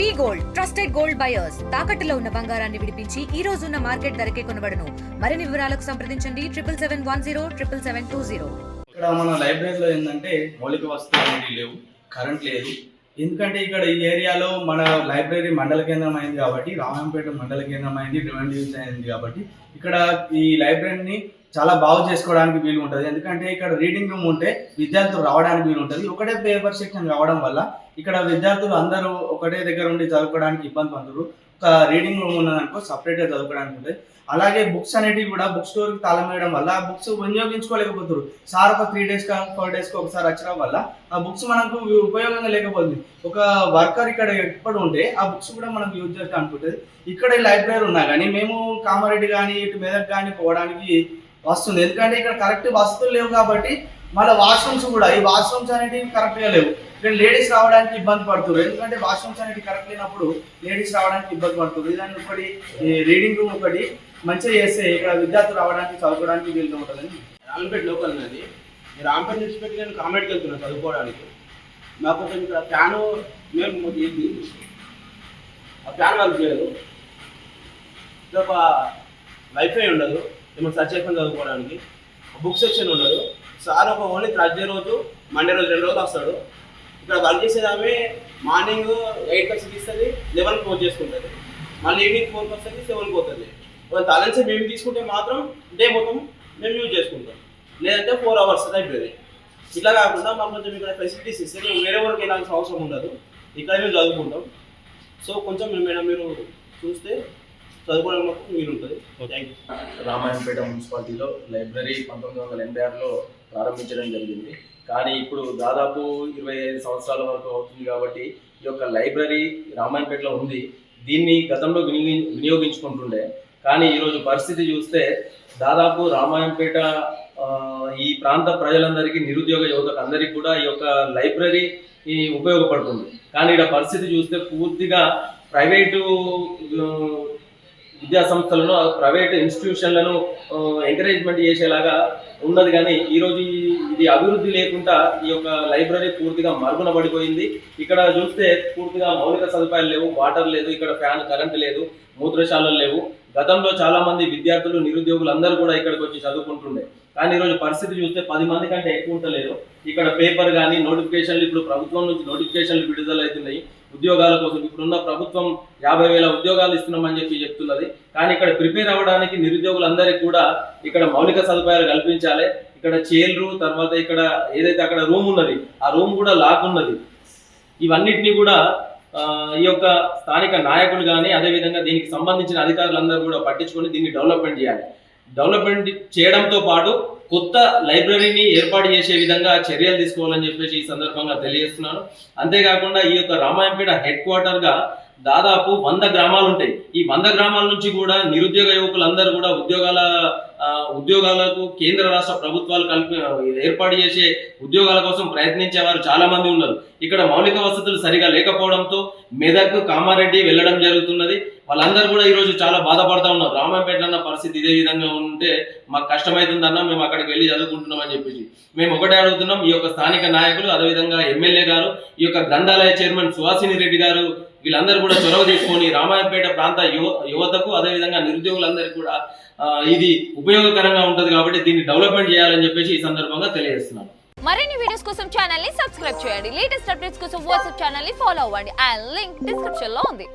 We gold trusted gold buyers తాకట్టులో ఉన్న బంగారాన్ని విడిపించి ఈ రోజు ఉన్న మార్కెట్ ధరకే కొనబడను. మరిన్ని వివరాలకు సంప్రదించండి. Triple seven one zero triple seven two zero. ఇక్కడ మన లైబ్రరీలో ఏంటంటే మౌలిక వస్తువులు అనేవి లేవు కరెంట్ లేదు. ఎందుకంటే ఇక్కడ ఈ ఏరియాలో మన లైబ్రరీ మండల కేంద్రం అయింది కాబట్టి రామంపేట మండల కేంద్రం అయింది డిమాండ్ యూజ్ అయింది కాబట్టి ఇక్కడ ఈ లైబ్రరీని చాలా బాగు చేసుకోవడానికి వీలు ఉంటుంది. ఎందుకంటే ఇక్కడ రీడింగ్ రూమ్ ఉంటే విద్యార్థులు రావడానికి వీలు ఉంటుంది. ఒకటే పేపర్ సెక్షన్ రావడం వల్ల ఇక్కడ విద్యార్థులు అందరూ ఒకటే దగ్గర ఉండి చదువుకోవడానికి ఇబ్బంది పడుతున్నారు ఒక రీడింగ్ రూమ్ ఉన్నదనుకో సపరేట్గా చదువుకోవడానికి ఉంటుంది. అలాగే బుక్స్ అనేటివి కూడా బుక్ స్టోర్కి తాళం వేయడం వల్ల ఆ బుక్స్ వినియోగించుకోలేకపోతున్నారు సార్ ఒక త్రీ డేస్ ఫోర్ డేస్కి ఒకసారి వచ్చడం వల్ల ఆ బుక్స్ మనకు ఉపయోగంగా లేకపోతుంది. ఒక వర్కర్ ఇక్కడ ఎప్పుడు ఉంటే ఆ బుక్స్ కూడా మనకు యూజ్ చేస్తా అనుకుంటుంది ఇక్కడ లైబ్రరీ ఉన్నా కానీ మేము కామారెడ్డి కానీ ఇటు మెదక్ కానీ పోవడానికి వస్తుంది. ఎందుకంటే ఇక్కడ కరెక్ట్ వసతులు లేవు కాబట్టి మళ్ళీ వాష్రూమ్స్ కూడా ఈ వాష్రూమ్స్ అనేటివి కరెక్ట్గా లేవు. ఇక్కడ లేడీస్ రావడానికి ఇబ్బంది పడుతున్నారు ఎందుకంటే వాష్రూమ్స్ అనేవి కరెక్ట్ లేనప్పుడు లేడీస్ రావడానికి ఇబ్బంది పడుతున్నారు దాన్ని ఒకటి రీడింగ్ రూమ్ ఒకటి మంచిగా చేస్తే ఇక్కడ విద్యార్థులు రావడానికి చదువుకోవడానికి వీలుగా ఉంటుందని రాంపేట లోకల్ అది నేను రాంపేట నుంచి పెట్టి నేను కామెడ్కి వెళ్తున్నాను చదువుకోవడానికి. నాకు కొంచెం ఇక్కడ ఫ్యాను మేము ఇది ఆ ఫ్యాన్ వర్క్ చేయదు ఇది ఒక వైఫై ఉండదు. ఏమైనా సర్చ్ చేసుకొని చదువుకోవడానికి బుక్ సెక్షన్ ఉండదు. సార్ ఒక ఓన్లీ థర్స్డే రోజు మండే రోజు రెండు రోజులు వస్తాడు. ఇక్కడ వర్క్ చేసేది ఆమె మార్నింగ్ ఎయిట్ వచ్చి తీస్తుంది లెవెన్ ఫోర్ చేసుకుంటుంది. మళ్ళీ ఈవినింగ్ ఫోర్కి వస్తుంది సెవెన్కి పోతుంది. తలెన్స్ మేము తీసుకుంటే మాత్రం డే మొత్తం మేము యూజ్ చేసుకుంటాం. లేదంటే ఫోర్ అవర్స్ లైబ్రరీ ఇట్లా కాకుండా మాకు కొంచెం ఇక్కడ ఫెసిలిటీస్ ఇస్తే మేము వేరే వరకు వెళ్ళాల్సిన అవసరం ఉండదు. ఇక్కడ మేము చదువుకుంటాం. సో కొంచెం మేడం మీరు చూస్తే చదువుకోవడం మాకు వీలు ఉంటుంది రామాయణపేట మున్సిపాలిటీలో లైబ్రరీ పంతొమ్మిది వందల ఎనభై ఆరులో ప్రారంభించడం జరిగింది. కానీ ఇప్పుడు దాదాపు ఇరవై ఐదు సంవత్సరాల వరకు అవుతుంది కాబట్టి ఈ యొక్క లైబ్రరీ రామాయణపేటలో ఉంది. దీన్ని గతంలో వినియోగి వినియోగించుకుంటుండే. కానీ ఈరోజు పరిస్థితి చూస్తే దాదాపు రామాయంపేట ఆ, ఈ ప్రాంత ప్రజలందరికీ నిరుద్యోగ యువతకు అందరికీ కూడా ఈ యొక్క లైబ్రరీ ఈ ఉపయోగపడుతుంది. కానీ ఇక్కడ పరిస్థితి చూస్తే పూర్తిగా ప్రైవేటు విద్యా సంస్థలను ప్రైవేట్ ఇన్స్టిట్యూషన్లను ఎంకరేజ్మెంట్ చేసేలాగా ఉన్నది. కానీ ఈరోజు ఇది అభివృద్ధి లేకుండా ఈ యొక్క లైబ్రరీ పూర్తిగా మరుగున పడిపోయింది ఇక్కడ చూస్తే పూర్తిగా మౌలిక సదుపాయాలు లేవు వాటర్ లేదు ఇక్కడ ఫ్యాన్ కరెంట్ లేదు మూత్రశాలలు లేవు. గతంలో చాలామంది విద్యార్థులు నిరుద్యోగులు అందరూ కూడా ఇక్కడికి వచ్చి చదువుకుంటుండే. కానీ ఈరోజు పరిస్థితి చూస్తే పది మంది కంటే ఎక్కువ ఉంటలేదు ఇక్కడ పేపర్ కానీ నోటిఫికేషన్లు ఇప్పుడు ప్రభుత్వం నుంచి నోటిఫికేషన్లు విడుదల అవుతున్నాయి ఉద్యోగాల కోసం ఇప్పుడున్న ప్రభుత్వం యాభై వేల ఉద్యోగాలు ఇస్తున్నామని చెప్పి చెప్తున్నది. కానీ ఇక్కడ ప్రిపేర్ అవ్వడానికి నిరుద్యోగులందరికీ కూడా ఇక్కడ మౌలిక సదుపాయాలు కల్పించాలి. ఇక్కడ చైర్లు తర్వాత ఇక్కడ ఏదైతే అక్కడ రూమ్ ఉన్నది ఆ రూమ్ కూడా లాక్ ఉన్నది. ఇవన్నిటిని కూడా ఈ యొక్క స్థానిక నాయకులు కానీ అదేవిధంగా దీనికి సంబంధించిన అధికారులందరూ కూడా పట్టించుకొని దీన్ని డెవలప్మెంట్ చేయాలి. డెవలప్మెంట్ చేయడంతో పాటు కొత్త లైబ్రరీని ఏర్పాటు చేసే విధంగా చర్యలు తీసుకోవాలని చెప్పేసి ఈ సందర్భంగా తెలియజేస్తున్నాను. అంతేకాకుండా ఈ యొక్క రామాయంపేట హెడ్ క్వార్టర్గా దాదాపు వంద గ్రామాలు ఉంటాయి. ఈ వంద గ్రామాల నుంచి కూడా నిరుద్యోగ యువకులందరూ కూడా ఉద్యోగాల ఉద్యోగాలకు కేంద్ర రాష్ట్ర ప్రభుత్వాలు కల్పి ఏర్పాటు చేసే ఉద్యోగాల కోసం ప్రయత్నించే వారు చాలా మంది ఉన్నారు. ఇక్కడ మౌలిక వసతులు సరిగా లేకపోవడంతో మెదక్ కామారెడ్డి వెళ్ళడం జరుగుతున్నది. వాళ్ళందరూ కూడా ఈరోజు చాలా బాధపడతా ఉన్నారు. రామాయపేట అన్న పరిస్థితి ఇదే విధంగా ఉంటే మాకు కష్టమవుతుందన్న మేము అక్కడికి వెళ్ళి చదువుకుంటున్నాం అని చెప్పేసి. మేము ఒకటే అడుగుతున్నాం ఈ యొక్క స్థానిక నాయకులు అదేవిధంగా ఎమ్మెల్యే గారు ఈ యొక్క గ్రంథాలయ చైర్మన్ సుహాసిని రెడ్డి గారు వీళ్ళందరూ కూడా చొరవ తీసుకొని రామాయపేట ప్రాంత యువ యువతకు అదేవిధంగా నిరుద్యోగులందరికీ కూడా ఇది ఉపయోగకరంగా ఉంటుంది కాబట్టి దీన్ని డెవలప్మెంట్ చేయాలని చెప్పేసి ఈ సందర్భంగా తెలియజేస్తున్నాను మరిన్ని వీడియోస్ కోసం ఛానల్ని సబ్స్క్రైబ్ చేయండి. లేటెస్ట్ అప్డేట్స్ కోసం వాట్సాప్ ఛానల్ని ఫాలో అవ్వండి. అండ్ లింక్ డిస్క్రిప్షన్లో ఉంది.